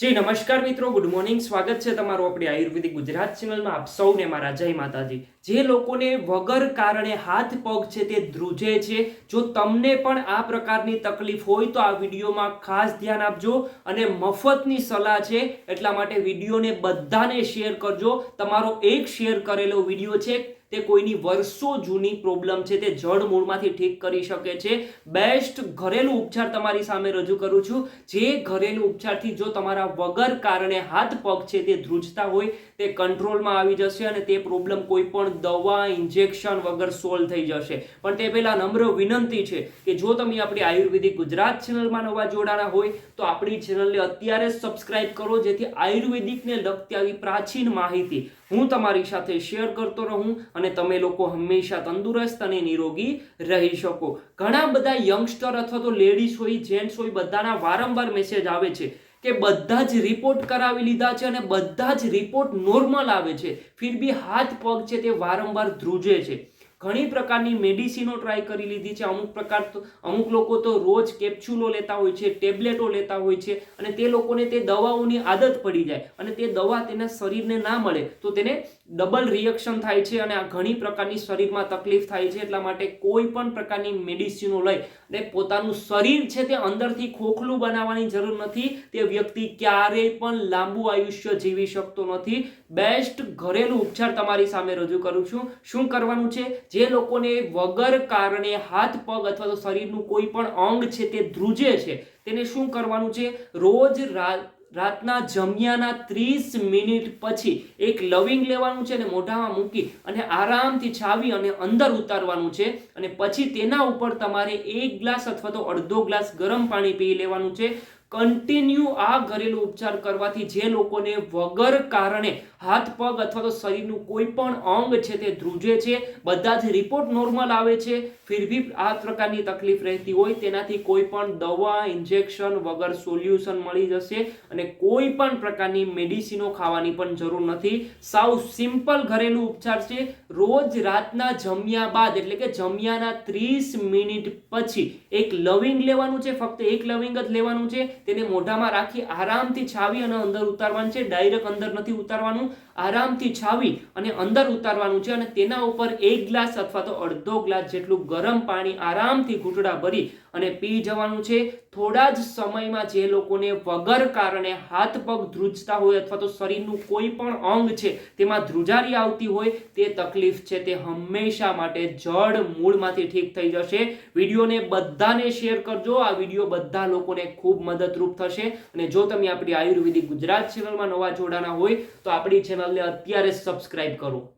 જી, નમસ્કાર મિત્રો. Good morning સ્વાગત છે તમારું આપણી આયુર્વેદિક ગુજરાત ચેનલમાં. આપ સૌને મારા જય માતાજી. જે લોકોને વગર કારણે હાથ પગ છે તે ધ્રુજે છે, જો તમને પણ આ પ્રકારની તકલીફ હોય તો આ વિડીયોમાં ખાસ ધ્યાન આપજો અને મફતની સલાહ છે. એટલા માટે વિડીયોને બધાને શેર કરજો. તમારો એક શેર કરેલો વીડિયો છે. તે કોઈની વર્ષો જૂની પ્રોબ્લેમ છે તે જડ મૂળમાંથી ઠીક કરી શકે છે. બેસ્ટ ઘરેલું ઉપચાર તમારી સામે રજૂ કરું છું. જે ઘરેલું ઉપચારથી જો તમારા વગર કારણે હાથ પગ છે તે ધ્રુજતા હોય, તે કંટ્રોલમાં આવી જશે અને તે પ્રોબ્લેમ કોઈ પણ દવા ઇન્જેક્શન વગર સોલ્વ થઈ જશે. પણ તે પહેલા નમ્ર વિનંતી છે કે જો તમે આપણી આયુર્વેદિક ગુજરાત ચેનલમાં નવા જોડાણા હોય, તો આપણી ચેનલને અત્યારે સબસ્ક્રાઇબ કરો, જેથી આયુર્વેદિકને લગતી આવી પ્રાચીન માહિતી હું તમારી સાથે શેર કરતો રહું અને તમે લોકો હંમેશા તંદુરસ્ત અને નિરોગી રહી શકો. ઘણા બધા યંગસ્ટર અથવા તો લેડીઝ હોય જેન્ટ્સ હોય, બધાના વારંવાર મેસેજ આવે છે કે બધા જ રિપોર્ટ કરાવી લીધા છે અને બધા જ રિપોર્ટ નોર્મલ આવે છે. ફિર બી હાથ પગ છે તે વારંવાર ધ્રુજે છે. ઘણી પ્રકારની મેડિસિનો ટ્રાય કરી લીધી છે. અમુક પ્રકાર તો, અમુક લોકો તો રોજ કેપ્સ્યુલો લેતા હોય છે ટેબ્લેટો લેતા હોય છે અને તે લોકોને તે દવાઓની આદત પડી જાય અને તે દવા તેના શરીરને ના મળે તો તેને ડબલ રિએક્શન થાય છે અને આ ઘણી પ્રકારની શરીરમાં તકલીફ થાય છે. એટલા માટે કોઈ પણ પ્રકારની મેડિસિનો લઈ અને પોતાનું શરીર છે તે અંદરથી ખોખલું બનાવવાની જરૂર નથી. તે વ્યક્તિ ક્યારેય પણ લાંબુ આયુષ્ય જીવી શકતો નથી. બેસ્ટ ઘરેલું ઉપચાર તમારી સામે રજૂ કરું છું. શું કરવાનું છે? જે લોકોને વગર કારણે હાથ, પગ અથવા તો શરીરનું કોઈ પણ અંગ છે તે ધ્રુજે છે, તેને શું કરવાનું છે? રોજ રાત રાતના જમ્યાના ત્રીસ મિનિટ પછી એક લવિંગ લેવાનું છે અને મોઢામાં મૂકી અને આરામથી છાવી અને અંદર ઉતારવાનું છે અને પછી તેના ઉપર તમારે એક ગ્લાસ અથવા તો અડધો ગ્લાસ ગરમ પાણી પી લેવાનું છે. કન્ટિન્યુ આ ઘરેલું ઉપચાર કરવાથી જે લોકોને વગર કારણે હાથ, પગ અથવા તો શરીરનું કોઈ પણ અંગ છે તે ધ્રુજે છે, બધા જ રિપોર્ટ નોર્મલ આવે છે, ફિર બી આ પ્રકારની તકલીફ રહેતી હોય, તેનાથી કોઈ પણ દવા ઇન્જેક્શન વગર સોલ્યુશન મળી જશે અને કોઈ પણ પ્રકારની મેડિસિનો ખાવાની પણ જરૂર નથી. સાવ સિમ્પલ ઘરેલું ઉપચાર છે. રોજ રાતના જમ્યા બાદ, એટલે કે જમ્યાના ત્રીસ મિનિટ પછી એક લવિંગ લેવાનું છે, ફક્ત એક લવિંગ જ લેવાનું છે. તેને મોઢામાં રાખી આરામથી છાવી અને અંદર ઉતારવાનું છે. ડાયરેક્ટ અંદર નથી ઉતારવાનું. આરામથી છાવી અને અંદર ઉતારવાનું છે અને તેના ઉપર એક ગ્લાસ અથવા તો અડધો ગ્લાસ જેટલું ગરમ પાણી આરામથી ઘૂંટડા ભરી અને પી જવાનું છે. થોડા જ સમયમાં જે લોકોને વગર કારણે હાથ પગ ધ્રુજતા હોય અથવા તો શરીરનું કોઈ પણ અંગ છે તેમાં ધ્રુજારી આવતી હોય તે તકલીફ છે. તે હંમેશા માટે જડ મૂળમાંથી ઠીક થઈ જશે. વિડીયોને બધાને શેર કરજો. આ વીડિયો બધા લોકોને ખૂબ મદદરૂપ થશે. અને જો તમે આપણી આયુર્વેદિક ગુજરાત ચેનલમાં નવા જોડાના હોય, તો આપણી ચેનલને અત્યારે સબસ્ક્રાઇબ કરો.